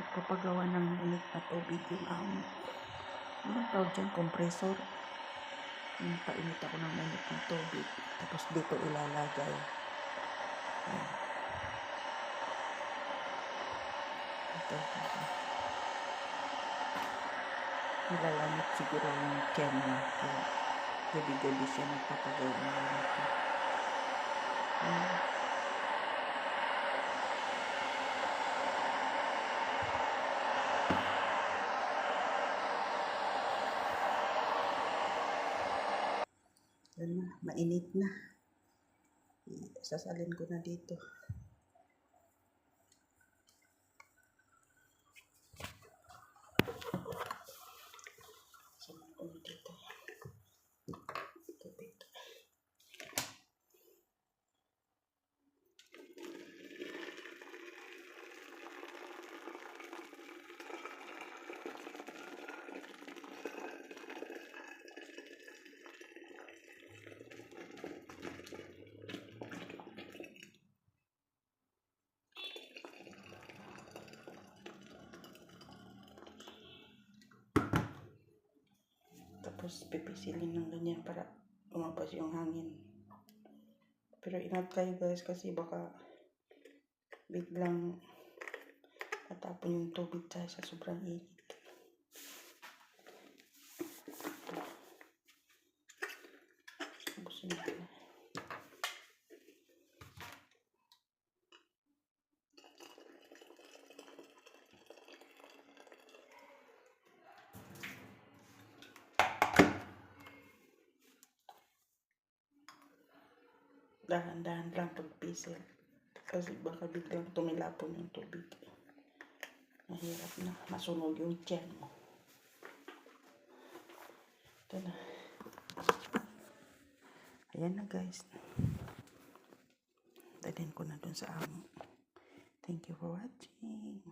Nagpapagawa ng init na tubig yung amo. Anong tawag dyan? Compressor. Yung painit ako ng init na tubig. Tapos dito ilalagay. Ito. ito. Nilalamit siguro yung niya. Kaya gabi-gabi siya nagpapagawa ng ganito. Ayan. Yan na, mainit na. Sasalin ko na dito. Tapos pipisilin ng ganyan para lumabas yung hangin. Pero ingat kayo guys kasi baka biglang matapon yung tubig tayo sa sobrang init. Ubusin natin. Dahan-dahan lang pagpisil. Kasi baka biglang tumilapon yung tubig. Mahirap na. Masunog yung tiyan mo. Ito na. Ayan na guys. Dalhin ko na dun sa amo. Thank you for watching.